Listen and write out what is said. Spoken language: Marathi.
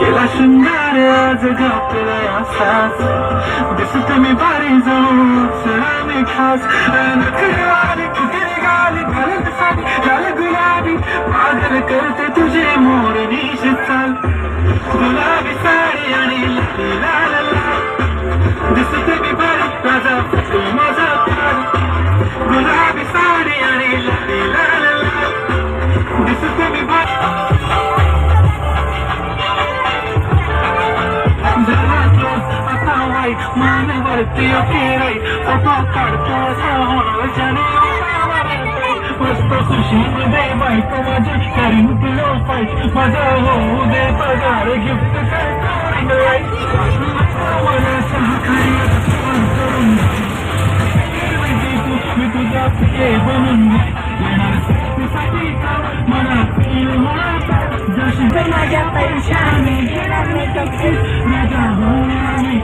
केला शृंगार आज गापला असाच दिसत मी भारी जाऊ सरामी खास. नखरेवाली कुठे गाली घालत साडी लाल गुलाबी. पागल करते तुझे मोर निश चाल. गुलाबी साडी आणि लाल लाल. दिसत मी भारी माझा वाईट मानवरती ओकेराई फोटो काढतो ज्याने मस्त सुशी दे बायको माझी करीन तुला फाईट माझा होऊ दे पगार गिफ्ट काय करून मला सहकार्य करून मी तुझा प्रिय बनून येणार साठी मला फील होणार जशी माझ्या पैशाने घेणार मी टॅक्सी माझ्या